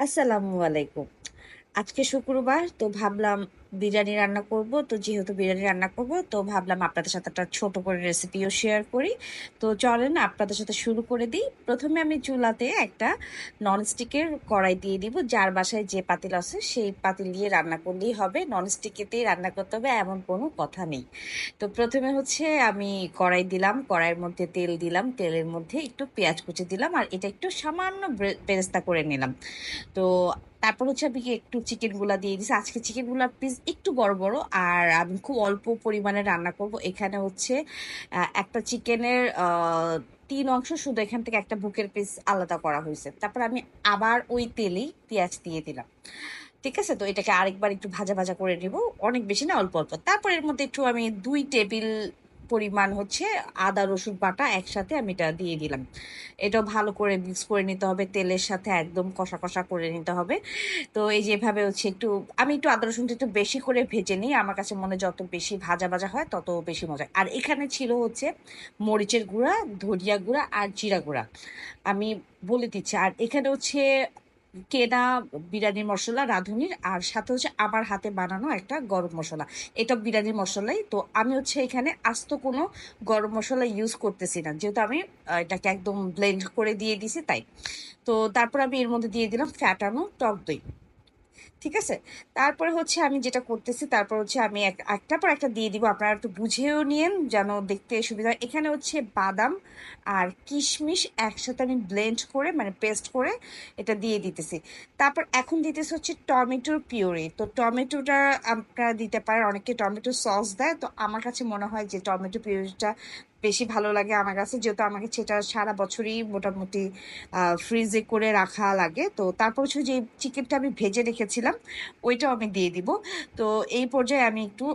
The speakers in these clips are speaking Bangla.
আসসালামু আলাইকুম। আজকে শুক্রবার, তো ভাবলাম বিরিয়ানি রান্না করব। তো যেহেতু বিরিয়ানি রান্না করব, তো ভাবলাম আপনাদের সাথে একটা ছোট করে রেসিপিও শেয়ার করি। তো চলেন আপনাদের সাথে শুরু করে দিই। প্রথমে আমি চুলাতে একটা ননস্টিকের কড়াই দিয়ে দিব, যার বাসায় যে পাতিল আছে, সেই পাতিল দিয়ে রান্না করলেই হবে। ননস্টিকেতেই রান্না করতে হবে, এমন কোনো কথা নেই। তো প্রথমে হচ্ছে আমি কড়াই দিলাম, কড়াইয়ের মধ্যে তেল দিলাম, তেলের মধ্যে একটু পেঁয়াজ কুচি দিলাম, আর এটা একটু সামান্য বেরেস্তা করে নিলাম। তো তারপর হচ্ছে আমি একটু চিকেনগুলা দিয়ে দিছি। আজকে চিকেনগুলা পিস একটু বড় বড়। আর আমি খুব অল্প পরিমাণে রান্না করব। এখানে হচ্ছে একটা চিকেনের তিন অংশ শুধু এখান থেকে একটা বুকের পিস আলাদা করা হয়েছে। তারপর আমি আবার ওই তেলেই পেঁয়াজ দিয়ে দিলাম। ঠিক আছে? তো এটাকে আরেকবার একটু ভাজা ভাজা করে নিব। অনেক বেশি না, অল্প অল্প। তারপর এর মধ্যে একটু আমি দুই টেবিল পরিমাণ হচ্ছে আদা, রসুন বাটা একসাথে আমি এটা দিয়ে দিলাম। এটাও ভালো করে মিক্স করে নিতে হবে, তেলের সাথে একদম কষা কষা করে নিতে হবে। তো এই যেভাবে হচ্ছে একটু, আমি একটু আদা, রসুনটা একটু বেশি করে ভেজে নিই। আমার কাছে মনে যত বেশি ভাজা ভাজা হয় তত বেশি মজা। আর এখানে ছিল হচ্ছে মরিচের গুঁড়া ধরিয়া গুঁড়া আর জিরা গুঁড়া। আমি বলে দিচ্ছি। আর এখানে হচ্ছে কেনা বিরিয়ানি মশলা, রাঁধুনির, আর সাথে হচ্ছে আমার হাতে বানানো একটা গরম মশলা। এটা বিরিয়ানি মশলাই, তো আমি হচ্ছে এখানে আস্ত কোনো গরম মশলা ইউজ করতেছি না। যেহেতু আমি এটাকে একদম ব্লেন্ড করে দিয়ে দিছি তাই। তো তারপর আমি এর মধ্যে দিয়ে দিলাম ফ্যাটানো টক দই। ঠিক আছে? তারপরে হচ্ছে আমি যেটা করতেছি, তারপর হচ্ছে আমি একটা পর একটা দিয়ে দিব। আপনারা একটু বুঝেও নিয়েন যেন দেখতে সুবিধা এখানে হচ্ছে বাদাম আর কিশমিশ একসাথে আমি ব্লেন্ড করে মানে পেস্ট করে এটা দিয়ে দিতেছি। তারপর এখন দিতেছি হচ্ছে টমেটোর পিওরি তো টমেটোটা আপনারা দিতে পারেন, অনেকে টমেটো সস দেয়। তো আমার কাছে মনে হয় যে টমেটো পিওরিটা বেশি ভালো লাগে আমার কাছে, যেহেতু আমাকে সেটা সারা বছরই মোটামুটি ফ্রিজে করে রাখা লাগে। তো তারপর হচ্ছে যে চিকেনটা আমি ভেজে রেখেছিলাম, ওইটাও আমি দিয়ে দিব। তো এই পর্যায়ে আমি একটু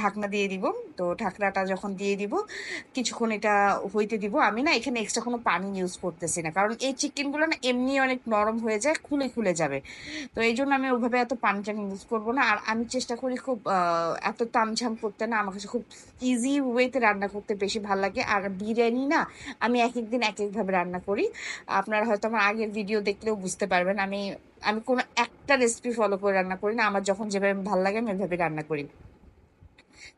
ঢাকনা দিয়ে দিব। তো ঢাকনাটা যখন দিয়ে দিব, কিছুক্ষণ এটা হইতে দিব। আমি না এখানে এক্সট্রা কোনো পানি ইউজ করতেছি না, কারণ এই চিকেনগুলো না এমনি অনেক নরম হয়ে যায়, খুলে খুলে যাবে। তো এই জন্য আমি ওইভাবে এত পানি টানি ইউজ করব না। আর আমি চেষ্টা করি খুব এত তামঝাম করতে না, আমার কাছে খুব ইজি ওয়েতে রান্না করতে বেশি ভালো লাগে। আর বিরিয়ানি না, আমি এক একদিন এক একভাবে রান্না করি। আপনারা হয়তো আমার আগের ভিডিও দেখলেও বুঝতে পারবেন, আমি আমি কোনো একটা রেসিপি ফলো করে রান্না করি না। আমার যখন যেভাবে ভালো লাগে, আমি ওইভাবে রান্না করি।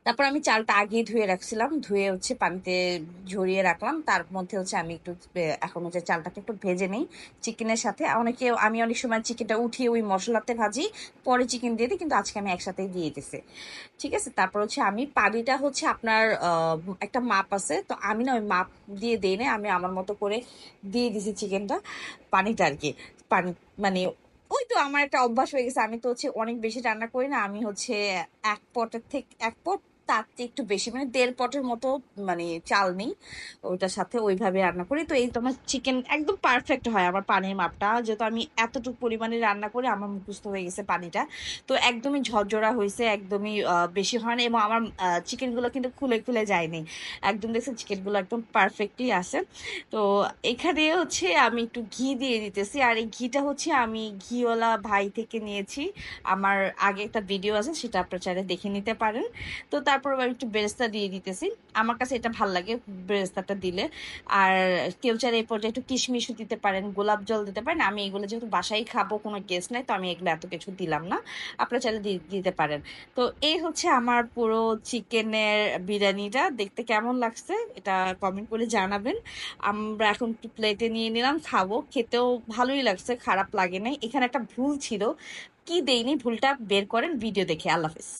তারপর আমি চালটা আগেই ধুয়ে রাখছিলাম, ধুয়ে হচ্ছে পানিতে ঝরিয়ে রাখলাম। তার মধ্যে হচ্ছে আমি একটু এখন হচ্ছে চালটাকে একটু ভেজে নিই চিকেনের সাথে। অনেকে, আমি অনেক সময় চিকেনটা উঠিয়ে ওই মশলাতে ভাজি, পরে চিকেন দিয়ে দিই, কিন্তু আজকে আমি একসাথেই দিয়ে দিছি। ঠিক আছে? তারপর হচ্ছে আমি পানিটা হচ্ছে আপনার একটা মাপ আছে, তো আমি না ওই মাপ দিয়ে দিই না আমি আমার মতো করে দিয়ে দিছি চিকেনটা, পানিটা আর কি। পানি মানে ওই তো আমার একটা অভ্যাস হয়ে গেছে। আমি তো হচ্ছে অনেক বেশি রান্না করি না। আমি হচ্ছে এক পটের থেকে, এক পট তার চেয়ে একটু বেশি। মানে দেড় পটের মতো মানে চাল নেই। ওইটার সাথে ওইভাবে রান্না করি। তো এই তোমার চিকেন একদম পারফেক্ট হয় আমার পানির মাপটা। যেহেতু আমি এতটুকু পরিমাণে রান্না করি, আমার মুখস্থ হয়ে গেছে পানিটা। তো একদমই ঝরঝরা হয়েছে, একদমই বেশি হয় না। এবং আমার চিকেনগুলো কিন্তু খুলে খুলে যায়নি। একদম দেখছে চিকেনগুলো একদম পারফেক্টই আছে। তো এখানে হচ্ছে আমি একটু ঘি দিয়ে দিতেছি। আর এই ঘিটা হচ্ছে আমি ঘিওয়ালা ভাই থেকে নিয়েছি। আমার আগে একটা ভিডিও আছে, সেটা আপনার চাইলে দেখে নিতে পারেন। তো তার তারপর একটু বেরেস্তা দিয়ে দিতেছি। আমার কাছে এটা ভালো লাগে বেরেস্তাটা দিলে। আর কেউ চাইলে এই পর্যায়ে একটু কিশমিশও দিতে পারেন, গোলাপ জল দিতে পারেন। আমি এগুলো যেহেতু বাসায় খাব, কোনো গেস্ট নাই, তো আমি এগুলো এত কিছু দিলাম না। আপনারা চাইলে দিতে পারেন। তো এই হচ্ছে আমার পুরো চিকেনের বিরিয়ানিটা। দেখতে কেমন লাগছে এটা কমেন্ট করে জানাবেন। আমরা এখন একটু প্লেটে নিয়ে নিলাম, খাব। খেতেও ভালোই লাগছে, খারাপ লাগে নাই। এখানে একটা ভুল ছিল। কি দেয়নি ভুলটা বের করেন ভিডিও দেখে। আল্লাহ হাফিজ।